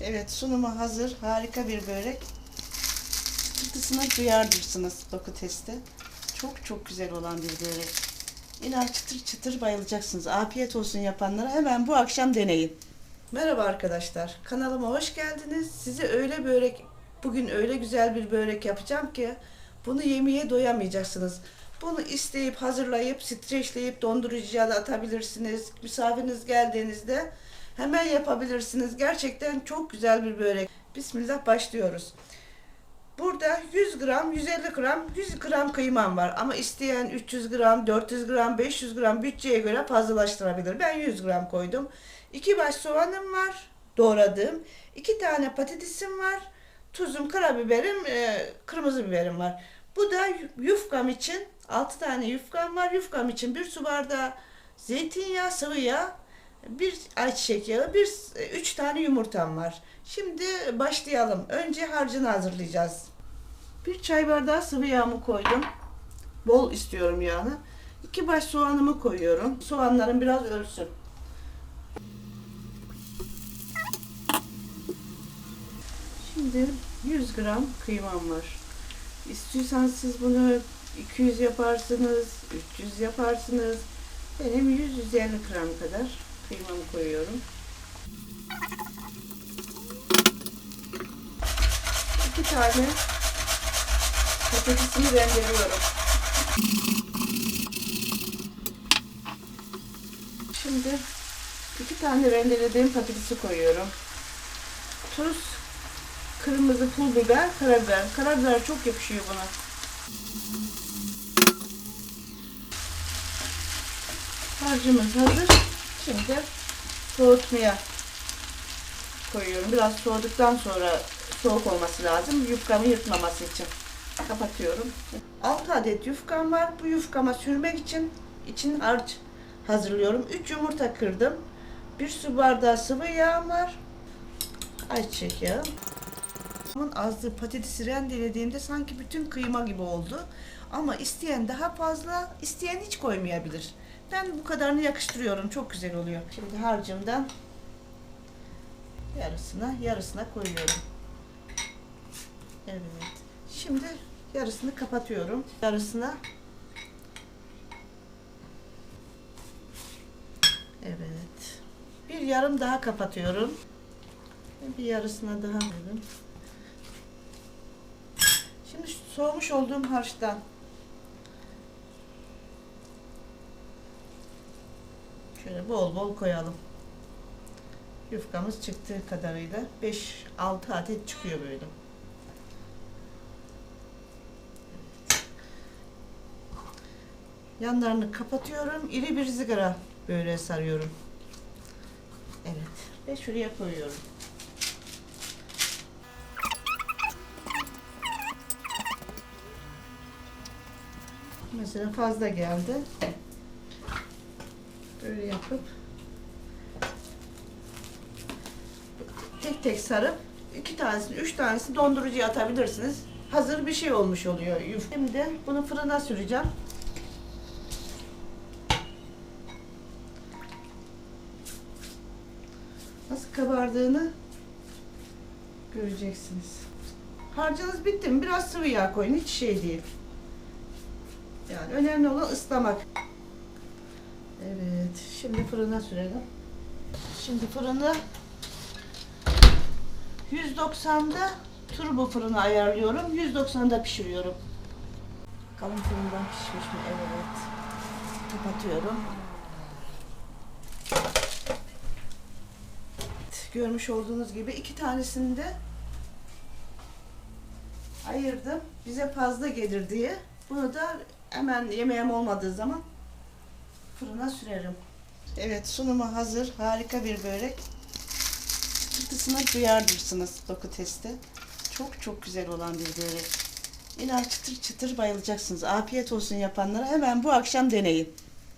Evet sunuma hazır. Harika bir börek. Çıtısını duyardırsınız doku testi. Çok çok güzel olan bir börek. İnan çıtır çıtır bayılacaksınız. Afiyet olsun yapanlara hemen bu akşam deneyin. Merhaba arkadaşlar. Kanalıma hoş geldiniz. Size öyle börek, bugün öyle güzel bir börek yapacağım ki bunu yemeye doyamayacaksınız. Bunu isteyip hazırlayıp streçleyip dondurucuya da atabilirsiniz. Misafiriniz geldiğinizde hemen yapabilirsiniz. Gerçekten çok güzel bir börek. Bismillah başlıyoruz. Burada 100 gram, 150 gram, 100 gram kıymam var. Ama isteyen 300 gram, 400 gram, 500 gram bütçeye göre fazlalaştırabilir. Ben 100 gram koydum. 2 baş soğanım var, doğradığım. 2 tane patatesim var. Tuzum, karabiberim, e, kırmızı biberim var. Bu da yufkam için 6 tane yufkam var. Yufkam için bir su bardağı zeytinyağı, sıvı yağ, bir ayçiçek yağı, bir üç tane yumurtam var. Şimdi başlayalım. Önce harcını hazırlayacağız. Bir çay bardağı sıvı yağımı koydum. Bol istiyorum yağını. İki baş soğanımı koyuyorum. Soğanlarım biraz ölsün. Şimdi 100 gram kıymam var. İstiyorsanız siz bunu 200 yaparsınız, 300 yaparsınız. Benim 100-150 gram kadar kıymamı koyuyorum. İki tane patatesimi rendeliyorum. Şimdi iki tane rendelediğim patatesi koyuyorum. Tuz, kırmızı pul biber, karabiber. Karabiber çok yakışıyor buna. Harcımız hazır. Şimdi soğutmaya koyuyorum. Biraz soğuduktan sonra soğuk olması lazım. Yufkamı yırtmaması için. Kapatıyorum. 6 adet yufkam var. Bu yufkama sürmek için için harç hazırlıyorum. 3 yumurta kırdım. 1 su bardağı sıvı yağ var. Ayçiçek yağı. Bunun azlığı patatesi rendelediğimde sanki bütün kıyma gibi oldu. Ama isteyen daha fazla, isteyen hiç koymayabilir. Ben bu kadarını yakıştırıyorum. Çok güzel oluyor. Şimdi harcımdan yarısına, yarısına koyuyorum. Evet. Şimdi yarısını kapatıyorum. Yarısına Evet. Bir yarım daha kapatıyorum. Bir yarısına daha koydum. Şimdi soğumuş olduğum harçtan şöyle bol bol koyalım. Yufkamız çıktığı kadarıyla 5-6 adet çıkıyor böyle. Yanlarını kapatıyorum. İri bir zigara böyle sarıyorum. Evet. Ve şuraya koyuyorum. Mesela fazla geldi. Böyle yapıp tek tek sarıp iki tanesini, üç tanesini dondurucuya atabilirsiniz. Hazır bir şey olmuş oluyor. Şimdi bunu fırına süreceğim. Nasıl kabardığını göreceksiniz. Harcınız bitti mi? Biraz sıvı yağ koyun. Hiç şey değil. Yani önemli olan ıslamak. Evet. Şimdi fırına sürelim. Şimdi fırını 190'da turbo fırını ayarlıyorum. 190'da pişiriyorum. Kalın fırından pişmiş mi? Evet. Kapatıyorum. Görmüş olduğunuz gibi iki tanesini de ayırdım. Bize fazla gelir diye. Bunu da hemen yemeğim olmadığı zaman fırına sürerim. Evet sunuma hazır. Harika bir börek. Çıtısını duyardırsınız doku testi. Çok çok güzel olan bir börek. İnan çıtır çıtır bayılacaksınız. Afiyet olsun yapanlara hemen bu akşam deneyin.